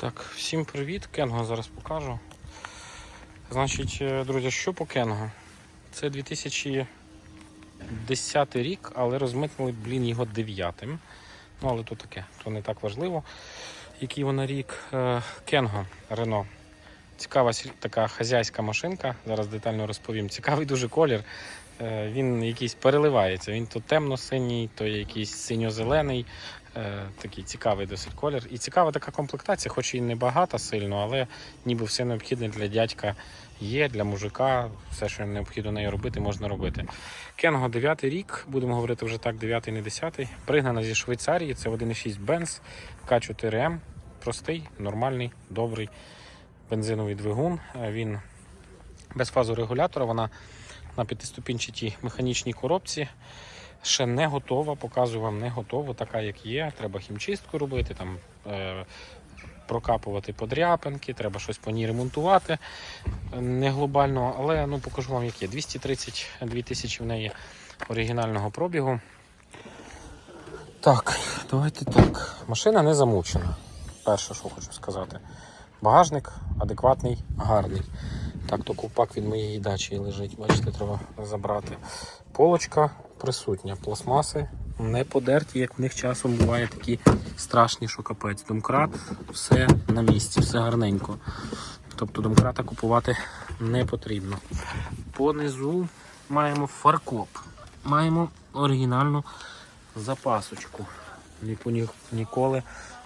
Так, всім привіт. Кенго зараз покажу. Значить, е, друзі, що по Кенго? Це 2010 рік, але розмитнили, блін, його дев'ятим. Ну, але то таке, то не так важливо. Який вона рік. Е, Кенго Рено. Цікава така хазяйська машинка. Зараз детально розповім. Цікавий дуже колір. Е, Він якийсь переливається. Він то темно-синій, то якийсь синьо-зелений. Е, Такий цікавий досить колір. І цікава така комплектація, хоч і не багата сильно, але ніби все необхідне для дядька є, для мужика. Все, що необхідно нею робити, можна робити. Кенго 9 рік, будемо говорити вже так, 9 не 10 Пригнана зі Швейцарії, це 1,6 Benz К4М. Простий, нормальний, добрий бензиновий двигун. Е, Він без фазорегулятора, вона на п'ятиступінчатій механічній коробці. Ще не готова, показую вам не готова, така як є. Треба хімчистку робити, там, е, прокапувати подряпинки, треба щось по ній ремонтувати не глобально, але ну, покажу вам, як є. 232 тисячі в неї оригінального пробігу. Так, давайте так. Машина не замучена. Перше, що хочу сказати. Багажник адекватний, гарний. Так, то ковпак від моєї дачі лежить, бачите, треба забрати. Полочка присутня, пластмаси не подерті, як в них часом буває такі страшні, що капець. Домкрат, все на місці, все гарненько. Тобто домкрата купувати не потрібно. Понизу маємо фаркоп. Маємо оригінальну запасочку. Ніколи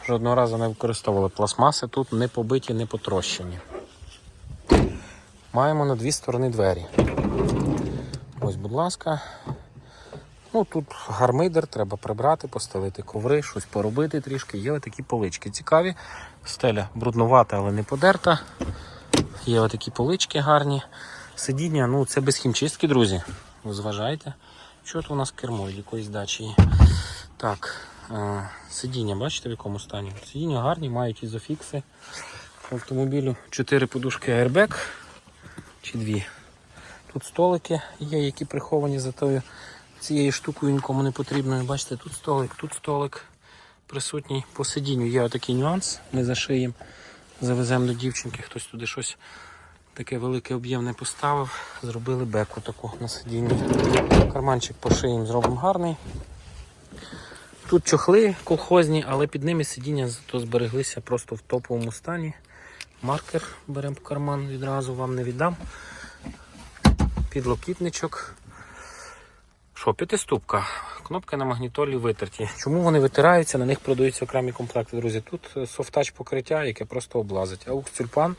жодного разу не використовували. Пластмаси тут не побиті, не потрощені. Маємо на дві сторони двері. Ось, будь ласка. Ну, тут гармидер, треба прибрати, постелити коври, щось поробити трішки. Є такі полички цікаві. Стеля бруднувата, але не подерта. Є отакі полички гарні. Сидіння, ну це без хімчистки, друзі. Зважайте. Що тут у нас кермо якоїсь дачі. Так, е, сидіння, бачите в якому стані? Сидіння гарні, мають ізофікси. В автомобілю 4 подушки airbag чи дві. Тут столики є, які приховані за тою цією штукою нікому не потрібною. Бачите, тут столик, тут столик присутній. По сидінню є отакий нюанс. Ми зашиємо, завеземо до дівчинки, хтось туди щось таке велике об'ємне поставив. Зробили беку таку на сидінні. Карманчик по зробимо гарний. Тут чохли колхозні, але під ними сидіння зато збереглися просто в топовому стані. Маркер беремо в карман, відразу вам не віддам. Підлокітничок. Що, п'ятиступка. Кнопки на магнітолі витерті. Чому вони витираються? На них продаються окремі комплекти, друзі. Тут е, софтач покриття, яке просто облазить. Аукс тюльпан.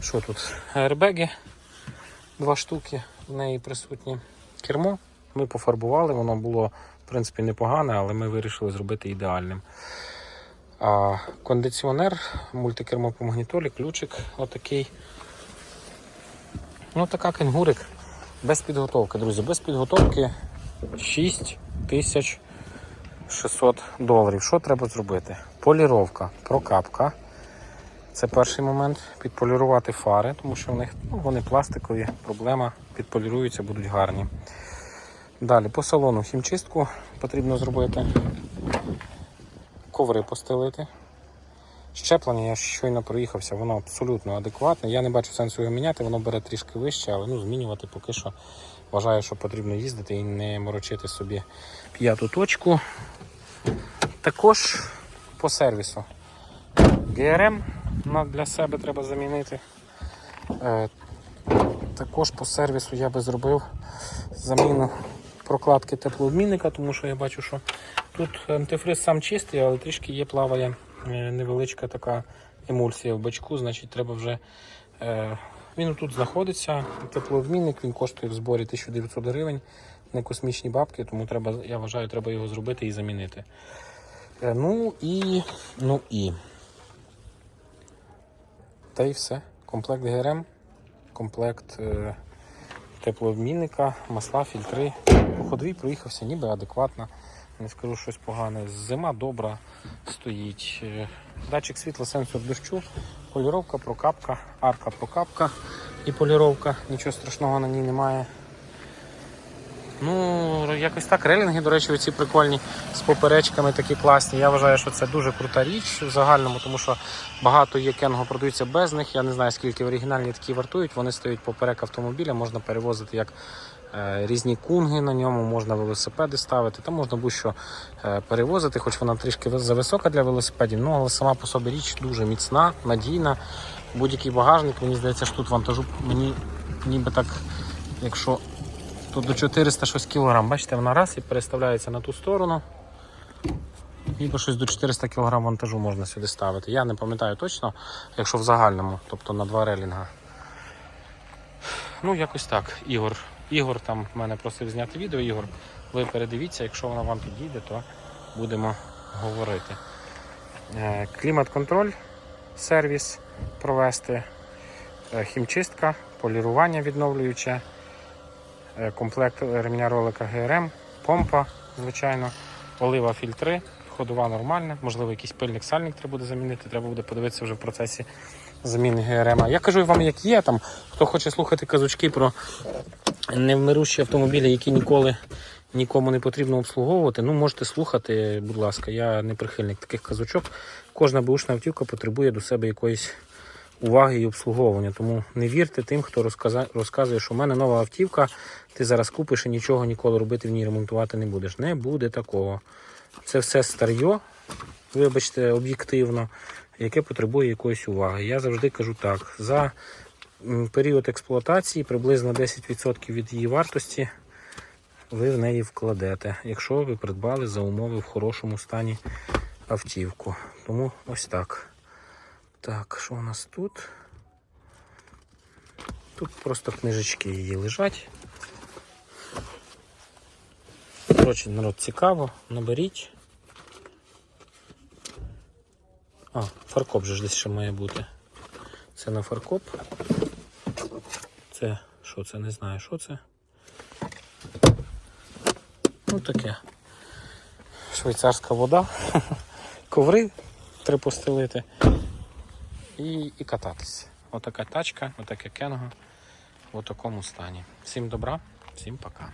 Що тут? Аербеги. Два штуки в неї присутні. Кермо. Ми пофарбували, воно було в принципі непогане, але ми вирішили зробити ідеальним. Кондиціонер, мультикермо по магнітолі, ключик отакий. Ну, така кенгурик. Без підготовки, друзі, без підготовки 6600 доларів. Що треба зробити? Поліровка, прокапка. Це перший момент. Підполірувати фари, тому що в них ну, вони пластикові, проблема, підполіруються, будуть гарні. Далі по салону хімчистку потрібно зробити. Коври постелити. Щеплення, я щойно проїхався, воно абсолютно адекватне. Я не бачу сенсу його міняти, воно бере трішки вище, але ну, змінювати поки що вважаю, що потрібно їздити і не морочити собі п'яту точку. Також по сервісу. ГРМ для себе треба замінити. Е, Також по сервісу я би зробив заміну прокладки теплообмінника, тому що я бачу, що тут антифриз сам чистий, але трішки є плаває е, невеличка така емульсія в бачку, значить треба вже. Е, він тут знаходиться, теплообмінник, він коштує в зборі 1900 гривень, не космічні бабки, тому треба, я вважаю, треба його зробити і замінити. Е, ну і. Ну і. Та й все. Комплект ГРМ, комплект е, теплообмінника, масла, фільтри. По проїхався ніби адекватно. Не скажу щось погане. Зима добра стоїть. Е, Датчик світла, сенсор дощу, поліровка, прокапка, арка прокапка і поліровка. Нічого страшного на ній немає. Ну, якось так. Релінги, до речі, оці прикольні з поперечками такі класні. Я вважаю, що це дуже крута річ в загальному, тому що багато є кенго продаються без них. Я не знаю, скільки оригінальні такі вартують. Вони стоять поперек автомобіля, можна перевозити як е, різні кунги на ньому, можна велосипеди ставити, там можна будь-що е, перевозити, хоч вона трішки зависока для велосипедів, ну але сама по собі річ дуже міцна, надійна. Будь-який багажник, мені здається, що тут вантажу мені ніби так, якщо Тут до 400 щось кілограм. Бачите, вона раз і переставляється на ту сторону. Ніби щось до 400 кг вантажу можна сюди ставити. Я не пам'ятаю точно, якщо в загальному, тобто на два релінга. Ну, якось так. Ігор. Ігор там мене просив зняти відео. Ігор, ви передивіться, якщо вона вам підійде, то будемо говорити. Е, Клімат-контроль, сервіс провести, е, хімчистка, полірування відновлююче комплект ремня ролика ГРМ, помпа, звичайно, олива фільтри, ходова нормальна, можливо, якийсь пильник сальник треба буде замінити, треба буде подивитися вже в процесі заміни ГРМ. Я кажу вам, як є там, хто хоче слухати казочки про невмирущі автомобілі, які ніколи нікому не потрібно обслуговувати. Ну, можете слухати, будь ласка, я не прихильник таких казочок. Кожна бушна автівка потребує до себе якоїсь уваги і обслуговування. Тому не вірте тим, хто розказує, що в мене нова автівка, ти зараз купиш і нічого ніколи робити в ній ремонтувати не будеш. Не буде такого. Це все старьо, вибачте, об'єктивно, яке потребує якоїсь уваги. Я завжди кажу так: за період експлуатації приблизно 10% від її вартості ви в неї вкладете, якщо ви придбали за умови в хорошому стані автівку. Тому ось так. Так, що у нас тут? Тут просто книжечки її лежать. Коротше, народ цікаво, наберіть. А, фаркоп же ж десь ще має бути. Це на фаркоп. Це що це? Не знаю, що це. Ну таке. Швейцарська вода. Коври треба постелити і, і кататися. Отака тачка, отаке кенго в такому стані. Всім добра, всім пока.